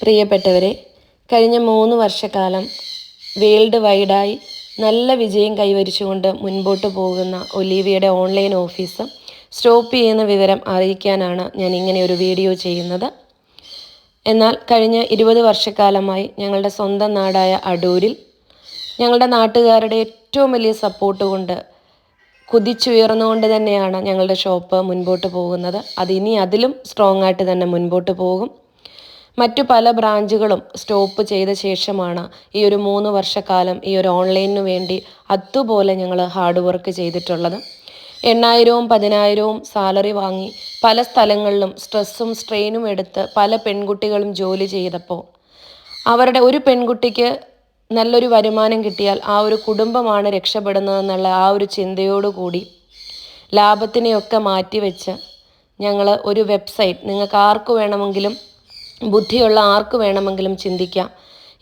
പ്രിയപ്പെട്ടവരെ കഴിഞ്ഞ മൂന്ന് വർഷക്കാലം വേൾഡ് വൈഡായി നല്ല വിജയം കൈവരിച്ചുകൊണ്ട് മുൻപോട്ട് പോകുന്ന ഒലീവിയുടെ ഓൺലൈൻ ഓഫീസ് സ്റ്റോപ്പ് ചെയ്യുന്ന വിവരം അറിയിക്കാനാണ് ഞാൻ ഇങ്ങനെ ഒരു വീഡിയോ ചെയ്യുന്നത്. എന്നാൽ കഴിഞ്ഞ ഇരുപത് വർഷക്കാലമായി ഞങ്ങളുടെ സ്വന്തം നാടായ അടൂരിൽ ഞങ്ങളുടെ നാട്ടുകാരുടെ ഏറ്റവും വലിയ സപ്പോർട്ട് കൊണ്ട് കുതിച്ചുയർന്നുകൊണ്ട് തന്നെയാണ് ഞങ്ങളുടെ ഷോപ്പ് മുൻപോട്ട് പോകുന്നത്. അതിനി അതിലും സ്ട്രോങ് ആയിട്ട് തന്നെ മുൻപോട്ട് പോകും. മറ്റു പല ബ്രാഞ്ചുകളും സ്റ്റോപ്പ് ചെയ്ത ശേഷമാണ് ഈ ഒരു മൂന്ന് വർഷക്കാലം ഈ ഒരു ഓൺലൈനിന് വേണ്ടി അതുപോലെ ഞങ്ങൾ ഹാർഡ് വർക്ക് ചെയ്തിട്ടുള്ളത്. എണ്ണായിരവും പതിനായിരവും സാലറി വാങ്ങി പല സ്ഥലങ്ങളിലും സ്ട്രെസ്സും സ്ട്രെയിനും എടുത്ത് പല പെൺകുട്ടികളും ജോലി ചെയ്തപ്പോൾ അവരുടെ ഒരു പെൺകുട്ടിക്ക് നല്ലൊരു വരുമാനം കിട്ടിയാൽ ആ ഒരു കുടുംബമാണ് രക്ഷപ്പെടുന്നതെന്നുള്ള ആ ഒരു ചിന്തയോടുകൂടി ലാഭത്തിനെയൊക്കെ മാറ്റിവെച്ച് ഞങ്ങൾ ഒരു വെബ്സൈറ്റ് നിങ്ങൾക്ക് ആർക്ക് വേണമെങ്കിലും ബുദ്ധിയുള്ള ആർക്ക് വേണമെങ്കിലും ചിന്തിക്കാം.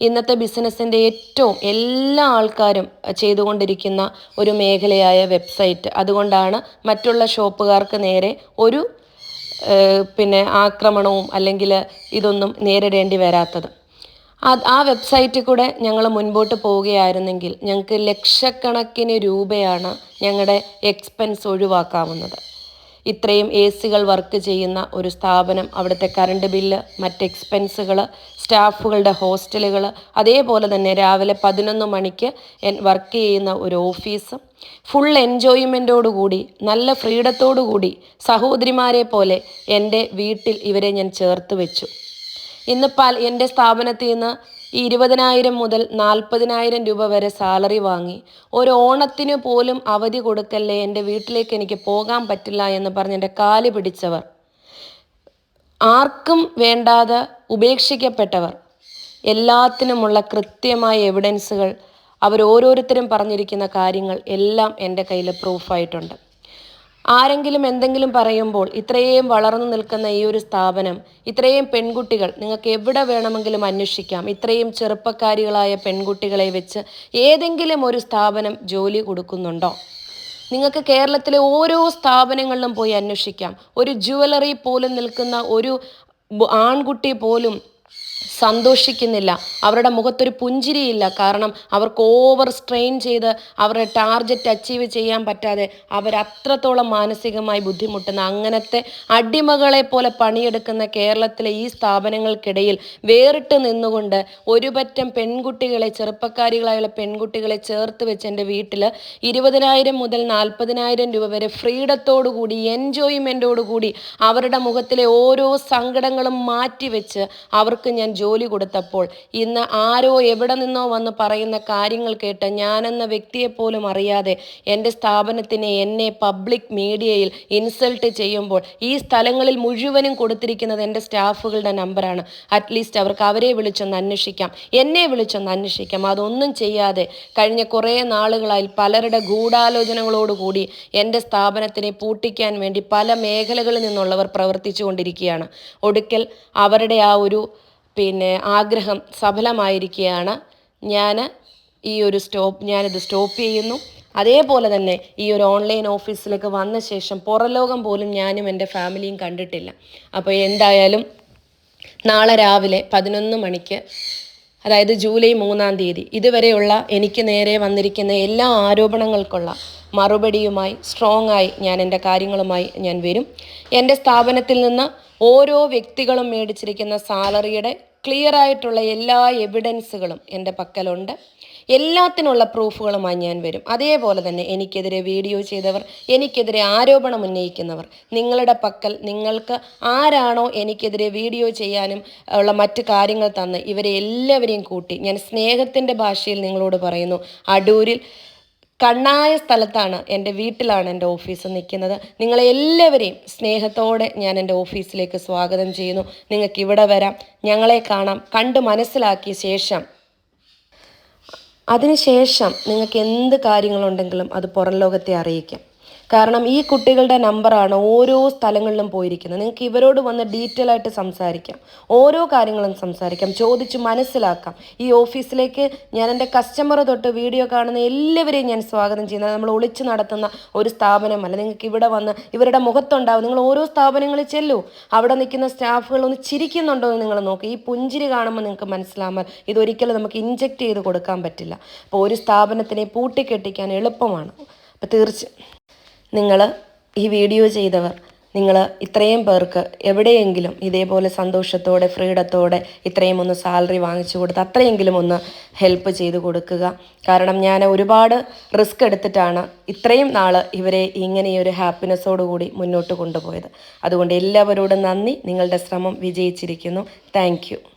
ഇന്നത്തെ ബിസിനസ്സിന്റെ ഏറ്റവും എല്ലാ ആൾക്കാരും ചെയ്തുകൊണ്ടിരിക്കുന്ന ഒരു മേഖലയായ വെബ്സൈറ്റ്. അതുകൊണ്ടാണ് മറ്റുള്ള ഷോപ്പുകാർക്ക് നേരെ ഒരു പിന്നെ ആക്രമണവും അല്ലെങ്കിൽ ഇതൊന്നും നേരിടേണ്ടി വരാത്തത്. ആ വെബ്സൈറ്റിൽ കൂടെ ഞങ്ങൾ മുൻപോട്ട് പോവുകയായിരുന്നെങ്കിൽ ഞങ്ങൾക്ക് ലക്ഷക്കണക്കിന് രൂപയാണ് ഞങ്ങളുടെ എക്സ്പെൻസ് ഒഴിവാക്കാവുന്നത്. ഇത്രയും എ സികൾ വർക്ക് ചെയ്യുന്ന ഒരു സ്ഥാപനം അവിടുത്തെ കറണ്ട് ബില്ല് മറ്റ് എക്സ്പെൻസുകൾ സ്റ്റാഫുകളുടെ ഹോസ്റ്റലുകൾ അതേപോലെ തന്നെ രാവിലെ പതിനൊന്ന് മണിക്ക് വർക്ക് ചെയ്യുന്ന ഒരു ഓഫീസ് ഫുൾ എൻജോയ്മെന്റോടുകൂടി നല്ല ഫ്രീഡത്തോടുകൂടി സഹോദരിമാരെ പോലെ എന്റെ വീട്ടിൽ ഇവരെ ഞാൻ ചേർത്ത് വെച്ചു. ഇന്ന് പല എന്റെ സ്ഥാപനത്തിൽ നിന്ന് ഈ ഇരുപതിനായിരം മുതൽ നാൽപ്പതിനായിരം രൂപ വരെ സാലറി വാങ്ങി. ഒരു ഓണത്തിന് പോലും അവധി കൊടുക്കല്ലേ എന്റെ വീട്ടിലേക്ക് എനിക്ക് പോകാൻ പറ്റില്ല എന്ന് പറഞ്ഞ് എന്റെ കാൽ പിടിച്ചവർ. ആർക്കും വേണ്ടാതെ ഉപേക്ഷിക്കപ്പെട്ടവർ. എല്ലാത്തിനുമുള്ള കൃത്യമായ എവിഡൻസുകൾ അവർ ഓരോരുത്തരും പറഞ്ഞിരിക്കുന്ന കാര്യങ്ങൾ എല്ലാം എന്റെ കയ്യിൽ പ്രൂഫായിട്ടുണ്ട് ആരെങ്കിലും എന്തെങ്കിലും പറയുമ്പോൾ ഇത്രയും വളർന്നു നിൽക്കുന്ന ഈ ഒരു സ്ഥാപനം ഇത്രയും പെൺകുട്ടികൾ നിങ്ങൾക്ക് എവിടെ വേണമെങ്കിലും അന്വേഷിക്കാം. ഇത്രയും ചെറുപ്പക്കാരികളായ പെൺകുട്ടികളെ വെച്ച് ഏതെങ്കിലും ഒരു സ്ഥാപനം ജോലി കൊടുക്കുന്നുണ്ടോ? നിങ്ങൾക്ക് കേരളത്തിലെ ഓരോ സ്ഥാപനങ്ങളിലും പോയി അന്വേഷിക്കാം. ഒരു ജുവലറി പോലും നിൽക്കുന്ന ഒരു ആൺകുട്ടി പോലും സന്തോഷിക്കുന്നില്ല. അവരുടെ മുഖത്തൊരു പുഞ്ചിരിയില്ല. കാരണം അവർക്ക് ഓവർ സ്ട്രെയിൻ ചെയ്ത് അവരുടെ ടാർഗറ്റ് അച്ചീവ് ചെയ്യാൻ പറ്റാതെ അവരത്രത്തോളം മാനസികമായി ബുദ്ധിമുട്ടുന്ന അങ്ങനത്തെ അടിമകളെ പോലെ പണിയെടുക്കുന്ന കേരളത്തിലെ ഈ സ്ഥാപനങ്ങൾക്കിടയിൽ വേറിട്ട് നിന്നുകൊണ്ട് ഒരുപറ്റം പെൺകുട്ടികളെ ചെറുപ്പക്കാരികളായുള്ള പെൺകുട്ടികളെ ചേർത്ത് വെച്ച് എന്റെ വീട്ടിൽ ഇരുപതിനായിരം മുതൽ നാൽപ്പതിനായിരം രൂപ വരെ ഫ്രീഡത്തോടുകൂടി കൂടി എൻജോയ്മെന്റോടു അവരുടെ മുഖത്തിലെ ഓരോ സങ്കടങ്ങളും മാറ്റിവെച്ച് അവർക്ക് ഞാൻ ജോലി കൊടുത്തപ്പോൾ ഇന്ന് ആരോ എവിടെ നിന്നോ വന്ന് പറയുന്ന കാര്യങ്ങൾ കേട്ട് ഞാനെന്ന വ്യക്തിയെപ്പോലും അറിയാതെ എന്റെ സ്ഥാപനത്തിനെ എന്നെ പബ്ലിക് മീഡിയയിൽ ഇൻസൾട്ട് ചെയ്യുമ്പോൾ ഈ സ്ഥലങ്ങളിൽ മുഴുവനും കൊടുത്തിരിക്കുന്നത് എന്റെ സ്റ്റാഫുകളുടെ നമ്പറാണ്. അറ്റ്ലീസ്റ്റ് അവർക്ക് അവരെ വിളിച്ചൊന്ന് അന്വേഷിക്കാം. എന്നെ വിളിച്ചൊന്ന് അന്വേഷിക്കാം. അതൊന്നും ചെയ്യാതെ കഴിഞ്ഞ കുറേ നാളുകളായി പലരുടെ ഗൂഢാലോചനകളോടുകൂടി എന്റെ സ്ഥാപനത്തിനെ പൂട്ടിക്കാൻ വേണ്ടി പല മേഖലകളിൽ നിന്നുള്ളവർ പ്രവർത്തിച്ചു കൊണ്ടിരിക്കുകയാണ് ഒടുക്കൽ അവരുടെ ആ ഒരു പിന്നെ ആഗ്രഹം സഫലമായിരിക്കുകയാണ്. ഞാൻ ഈ ഒരു സ്റ്റോപ്പ് ഞാനിത് സ്റ്റോപ്പ് ചെയ്യുന്നു. അതേപോലെ തന്നെ ഈ ഒരു ഓൺലൈൻ ഓഫീസിലേക്ക് വന്ന ശേഷം പുറലോകം പോലും ഞാനും എന്റെ ഫാമിലിയും കണ്ടിട്ടില്ല. അപ്പോൾ എന്തായാലും നാളെ രാവിലെ പതിനൊന്ന് മണിക്ക് അതായത് ജൂലൈ മൂന്നാം തീയതി ഇതുവരെയുള്ള എനിക്ക് നേരെ വന്നിരിക്കുന്ന എല്ലാ ആരോപണങ്ങൾക്കുള്ള മറുപടിയുമായി സ്ട്രോങ് ആയി ഞാൻ എന്റെ കാര്യങ്ങളുമായി ഞാൻ വരും. എന്റെ സ്ഥാപനത്തിൽ നിന്ന് ഓരോ വ്യക്തികളും മേടിച്ചിരിക്കുന്ന സാലറിയുടെ ക്ലിയർ ആയിട്ടുള്ള എല്ലാ എവിഡൻസുകളും എന്റെ പക്കലുണ്ട്. എല്ലാത്തിനുള്ള പ്രൂഫുകളുമായി ഞാൻ വരും. അതേപോലെ തന്നെ എനിക്കെതിരെ വീഡിയോ ചെയ്തവർ എനിക്കെതിരെ ആരോപണം ഉന്നയിക്കുന്നവർ നിങ്ങളുടെ പക്കൽ നിങ്ങൾക്ക് ആരാണോ എനിക്കെതിരെ വീഡിയോ ചെയ്യാനും ഉള്ള മറ്റു കാര്യങ്ങൾ തന്ന് ഇവരെ എല്ലാവരെയും കൂട്ടി ഞാൻ സ്നേഹത്തിന്റെ ഭാഷയിൽ നിങ്ങളോട് പറയുന്നു. അടൂരിൽ കണ്ണായ സ്ഥലത്താണ് എന്റെ വീട്ടിലാണ് എന്റെ ഓഫീസ് നിൽക്കുന്നത്. നിങ്ങളെ എല്ലാവരെയും സ്നേഹത്തോടെ ഞാൻ എന്റെ ഓഫീസിലേക്ക് സ്വാഗതം ചെയ്യുന്നു. നിങ്ങൾക്ക് ഇവിടെ വരാം. ഞങ്ങളെ കാണാം. കണ്ട് മനസ്സിലാക്കിയ ശേഷം അതിനുശേഷം നിങ്ങൾക്ക് എന്ത് കാര്യങ്ങളുണ്ടെങ്കിലും അത് പുറം ലോകത്തെ അറിയിക്കാം. കാരണം ഈ കുട്ടികളുടെ നമ്പറാണ് ഓരോ സ്ഥലങ്ങളിലും പോയിരിക്കുന്നത്. നിങ്ങൾക്ക് ഇവരോട് വന്ന് ഡീറ്റെയിൽ ആയിട്ട് സംസാരിക്കാം. ഓരോ കാര്യങ്ങളും സംസാരിക്കാം. ചോദിച്ച് മനസ്സിലാക്കാം. ഈ ഓഫീസിലേക്ക് ഞാൻ എന്റെ കസ്റ്റമർ തൊട്ട് വീഡിയോ കാണുന്ന എല്ലാവരെയും ഞാൻ സ്വാഗതം ചെയ്യുന്നത് നമ്മൾ ഒളിച്ചു നടത്തുന്ന ഒരു സ്ഥാപനമല്ല. നിങ്ങൾക്ക് ഇവിടെ വന്ന് ഇവരുടെ മുഖത്തുണ്ടാവും. നിങ്ങൾ ഓരോ സ്ഥാപനങ്ങളിൽ ചെല്ലൂ. അവിടെ നിൽക്കുന്ന സ്റ്റാഫുകൾ ഒന്ന് ചിരിക്കുന്നുണ്ടോ എന്ന് നിങ്ങൾ നോക്കുക ഈ പുഞ്ചിരി കാണുമ്പോൾ നിങ്ങൾക്ക് മനസ്സിലാകാൻ ഇതൊരിക്കലും നമുക്ക് ഇൻജക്റ്റ് ചെയ്ത് കൊടുക്കാൻ പറ്റില്ല. അപ്പോൾ ഒരു സ്ഥാപനത്തിനെ പൂട്ടിക്കെട്ടിക്കാൻ എളുപ്പമാണ്. അപ്പോൾ തീർച്ച നിങ്ങൾ ഈ വീഡിയോ ചെയ്തവർ നിങ്ങൾ ഇത്രയും പേർക്ക് എവിടെയെങ്കിലും ഇതേപോലെ സന്തോഷത്തോടെ ഫ്രീഡത്തോടെ ഇത്രയും ഒന്ന് സാലറി വാങ്ങിച്ചു കൊടുത്ത് അത്രയെങ്കിലും ഒന്ന് ഹെൽപ്പ് ചെയ്ത് കൊടുക്കുക. കാരണം ഞാൻ ഒരുപാട് റിസ്ക് എടുത്തിട്ടാണ് ഇത്രയും നാൾ ഇവരെ ഇങ്ങനെയൊരു ഹാപ്പിനെസ്സോടുകൂടി മുന്നോട്ട് കൊണ്ടുപോയത്. അതുകൊണ്ട് എല്ലാവരോടും നന്ദി. നിങ്ങളുടെ ശ്രമം വിജയിച്ചിരിക്കുന്നു. താങ്ക്